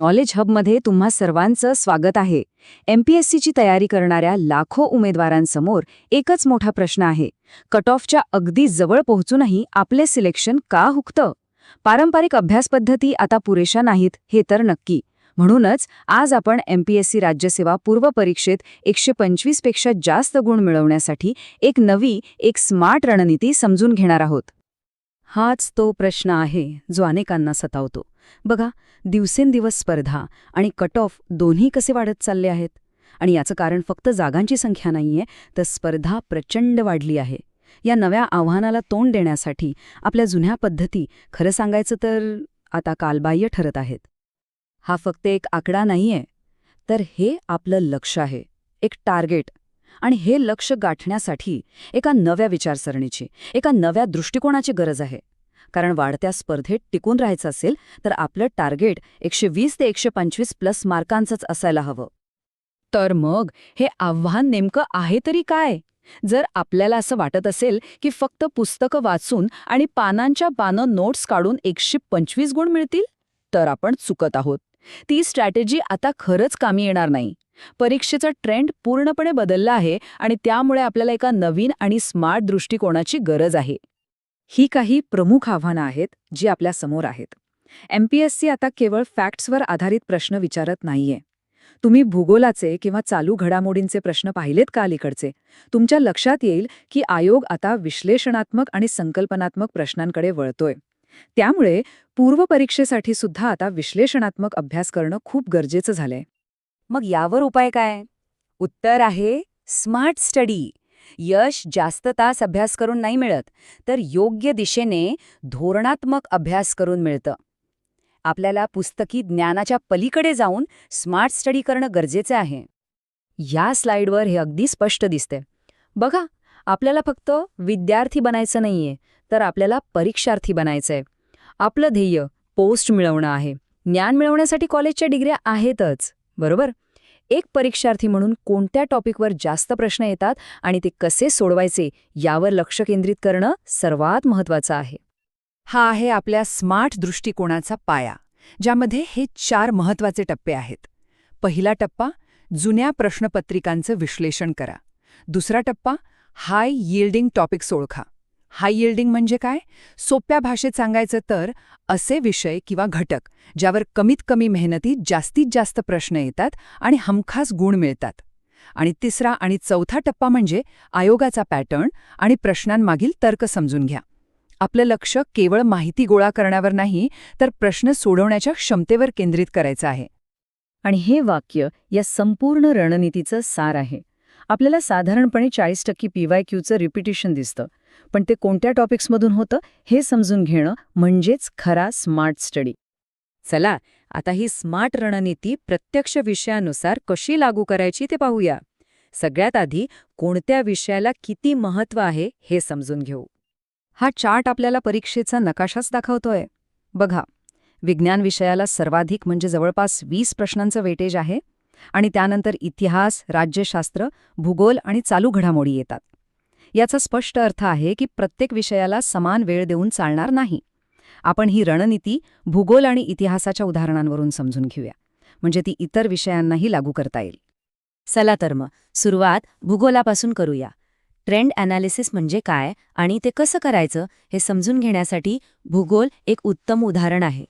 Knowledge हबमध्ये तुम्हा सर्वांचं स्वागत आहे. एमपीएससीची तयारी करणाऱ्या लाखो उमेदवारांसमोर एकच मोठा प्रश्न आहे. कट ऑफच्या अगदी जवळ पोहोचूनही आपले सिलेक्शन का हुकतं? पारंपरिक अभ्यास पद्धती आता पुरेशा नाहीत हे तर नक्की. म्हणूनच आज आपण एमपीएससी राज्यसेवा पूर्व परीक्षेत एकशे पंचवीसपेक्षा जास्त गुण मिळवण्यासाठी एक नवी एक स्मार्ट रणनीती समजून घेणार आहोत. हाच तो प्रश्न आहे जो अनेकांना सतावतो. बघा दिवसेंदिवस स्पर्धा आणि कट ऑफ दोन्ही कसे वाढत चालले आहेत? आणि याचं कारण फक्त जागांची संख्या नाहीये तर स्पर्धा प्रचंड वाढली आहे. या नव्या आव्हानाला तोंड देण्यासाठी आपल्या जुन्या पद्धती खरं सांगायचं तर आता कालबाह्य ठरत आहेत. हा फक्त एक आकडा नाहीये तर हे आपलं लक्ष आहे. एक टार्गेट आणि हे लक्ष गाठण्यासाठी एका नव्या विचारसरणीची एका नव्या दृष्टिकोनाची गरज आहे. कारण वाढत्या स्पर्धेत टिकून राहायचं असेल तर आपलं टार्गेट एकशे वीस ते एकशे पंचवीस प्लस मार्कांचंच असायला हवं. तर मग हे आव्हान नेमकं आहे तरी काय? जर आपल्याला असं वाटत असेल की फक्त पुस्तकं वाचून आणि पानांच्या पानं नोट्स काढून एकशे पंचवीस गुण मिळतील तर आपण चुकत आहोत. ती स्ट्रॅटेजी आता खरंच कामी येणार नाही. परीक्षेचा ट्रेंड पूर्णपणे बदलला आहे आणि त्यामुळे आपल्याला एका नवीन आणि स्मार्ट दृष्टिकोनाची गरज आहे. ही काही प्रमुख आव्हानं आहेत जी आपल्यासमोर आहेत. एमपीएससी आता केवळ फॅक्ट्सवर आधारित प्रश्न विचारत नाहीये. तुम्ही भूगोलाचे किंवा चालू घडामोडींचे प्रश्न पाहिलेत का अलीकडचे? तुमच्या लक्षात येईल की आयोग आता विश्लेषणात्मक आणि संकल्पनात्मक प्रश्नांकडे वळतोय. त्यामुळे पूर्व परीक्षेसाठी सुद्धा आता विश्लेषणात्मक अभ्यास करणं खूप गरजेचं झालंय. मग यावर उपाय काय? उत्तर आहे स्मार्ट स्टडी. यश जास्त तास अभ्यास करून नाही मिळत तर योग्य दिशेने धोरणात्मक अभ्यास करून मिळतं. आपल्याला पुस्तकी ज्ञानाच्या पलीकडे जाऊन स्मार्ट स्टडी करणं गरजेचं आहे. या स्लाइडवर हे अगदी स्पष्ट दिसते. बघा आपल्याला फक्त विद्यार्थी बनायचं नाहीये तर आपल्याला परीक्षार्थी बनायचंय. आपलं ध्येय पोस्ट मिळवणं आहे. ज्ञान मिळवण्यासाठी कॉलेजच्या डिग्र्या आहेतच. बरोबर? एक परीक्षार्थी म्हणून कोणत्या टॉपिकवर जास्त प्रश्न येतात आणि ते कसे सोडवायचे यावर लक्ष केंद्रित करणं सर्वात महत्वाचं आहे. हा आहे आपल्या स्मार्ट दृष्टिकोनाचा पाया ज्यामध्ये हे चार महत्त्वाचे टप्पे आहेत. पहिला टप्पा जुन्या प्रश्नपत्रिकांचं विश्लेषण करा. दुसरा टप्पा हाय यिल्डिंग टॉपिक्स ओळखा हाय यिल्डिंग म्हणजे काय? सोप्या भाषेत सांगायचं तर असे विषय किंवा घटक ज्यावर कमीत कमी मेहनतीत जास्तीत जास्त प्रश्न येतात आणि हमखास गुण मिळतात. आणि तिसरा आणि चौथा टप्पा म्हणजे आयोगाचा पॅटर्न आणि प्रश्नांमागील तर्क समजून घ्या. आपलं लक्ष केवळ माहिती गोळा करण्यावर नाही तर प्रश्न सोडवण्याच्या क्षमतेवर केंद्रित करायचं आहे. आणि हे वाक्य या संपूर्ण रणनीतीचं सार आहे. आपल्याला साधारणपणे चाळीस टक्के पीवाय क्यूचं रिपिटिशन दिसतं. पण ते कोणत्या टॉपिक्समधून होतं हे समजून घेणं म्हणजेच खरा स्मार्ट स्टडी. चला आता ही स्मार्ट रणनीती प्रत्यक्ष विषयानुसार कशी लागू करायची ते पाहूया. सगळ्यात आधी कोणत्या विषयाला किती महत्त्व आहे हे समजून घेऊ. हा चार्ट आपल्याला परीक्षेचा नकाशाच दाखवतोय. बघा विज्ञान विषयाला सर्वाधिक म्हणजे जवळपास वीस प्रश्नांचं वेटेज आहे आणि त्यानंतर इतिहास राज्यशास्त्र भूगोल आणि चालू घडामोडी येतात. याचा स्पष्ट अर्थ आहे की प्रत्येक विषयाला समान वेळ देऊन चालणार नाही. आपण ही रणनीती भूगोल आणि इतिहासाच्या उदाहरणांवरून समजून घेऊया. म्हणजे ती इतर विषयांनाही लागू करता येईल. चला तर मग सुरुवात भूगोलापासून करूया. ट्रेंड ॲनालिसिस म्हणजे काय आणि ते कसं करायचं हे समजून घेण्यासाठी भूगोल एक उत्तम उदाहरण आहे.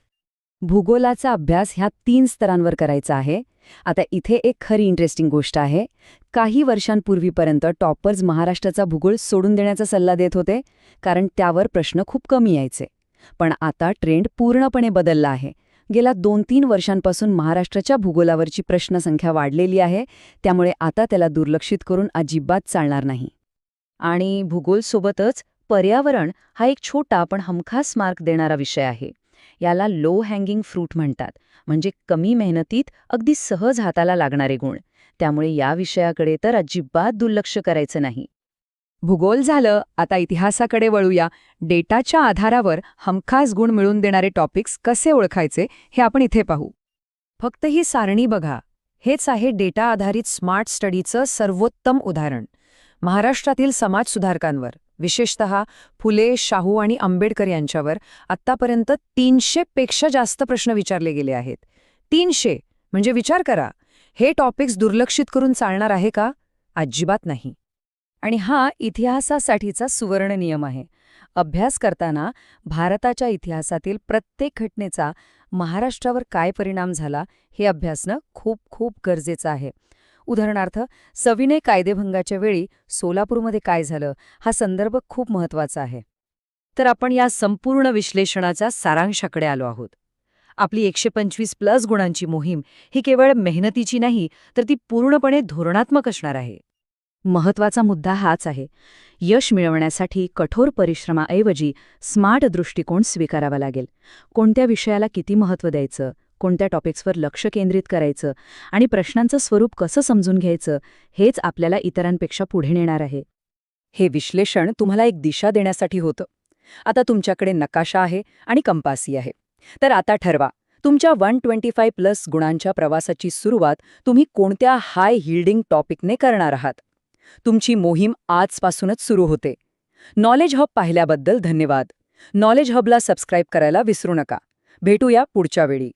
भूगोलाचा अभ्यास ह्या तीन स्तरांवर करायचा आहे. आता इथे एक खरी इंटरेस्टिंग गोष्ट आहे. काही वर्षांपूर्वीपर्यंत टॉपर्स महाराष्ट्राचा भूगोल सोडून देण्याचा सल्ला देत होते कारण त्यावर प्रश्न खूप कमी यायचे. पण आता ट्रेंड पूर्णपणे बदलला आहे. गेल्या दोन तीन वर्षांपासून महाराष्ट्राच्या भूगोलावरची प्रश्नसंख्या वाढलेली आहे त्यामुळे आता त्याला दुर्लक्षित करून अजिबात चालणार नाही. आणि भूगोलसोबतच पर्यावरण हा एक छोटा पण हमखास मार्क देणारा विषय आहे. याला लो हँगिंग फ्रूट म्हणतात. म्हणजे कमी मेहनतीत अगदी सहज हाताला लागणारे गुण. त्यामुळे या विषयाकडे तर अजिबात दुर्लक्ष करायचं नाही. भूगोल झालं आता इतिहासाकडे वळूया. डेटाच्या आधारावर हमखास गुण मिळून देणारे टॉपिक्स कसे ओळखायचे हे आपण इथे पाहू. फक्त ही सारणी बघा. हेच आहे डेटा आधारित स्मार्ट स्टडीचं सर्वोत्तम उदाहरण. महाराष्ट्रातील समाजसुधारकांवर विशेषत फुले शाहू आणि आंबेडकर यांच्यावर आत्तापर्यंत तीनशे पेक्षा जास्त प्रश्न विचारले गेले आहेत. तीनशे? म्हणजे विचार करा. हे टॉपिक्स दुर्लक्षित करून चालणार आहे का? अजिबात नाही. आणि हा इतिहासासाठीचा सुवर्ण नियम आहे. अभ्यास करताना भारताच्या इतिहासातील प्रत्येक घटनेचा महाराष्ट्रावर काय परिणाम झाला हे अभ्यासणं खूप खूप गरजेचं आहे. उदाहरणार्थ सविनय कायदेभंगाच्या वेळी सोलापूरमध्ये काय झालं हा संदर्भ खूप महत्त्वाचा आहे. तर आपण या संपूर्ण विश्लेषणाच्या सारांशाकडे आलो आहोत. आपली एकशे पंचवीस प्लस गुणांची मोहीम ही केवळ मेहनतीची नाही तर ती पूर्णपणे धोरणात्मक असणार आहे. महत्त्वाचा मुद्दा हाच आहे यश मिळवण्यासाठी कठोर परिश्रमाऐवजी स्मार्ट दृष्टिकोन स्वीकारावा लागेल. कोणत्या विषयाला किती महत्त्व द्यायचं कोणत्या टॉपिक्सवर लक्ष केंद्रित करायचं आणि प्रश्नांचं स्वरूप कसं समजून घ्यायचं हेच आपल्याला इतरांपेक्षा पुढे नेणार आहे. हे विश्लेषण तुम्हाला एक दिशा देण्यासाठी होतं. आता तुमच्याकडे नकाशा आहे आणि कंपासी आहे. तर आता ठरवा तुमच्या वन ट्वेंटी फाय प्लस गुणांच्या प्रवासाची सुरुवात तुम्ही कोणत्या हाय हिल्डिंग टॉपिकने करणार आहात? तुमची मोहीम आजपासूनच सुरू होते. नॉलेज हब पाहिल्याबद्दल धन्यवाद. नॉलेज हबला सबस्क्राईब करायला विसरू नका. भेटूया पुढच्या वेळी.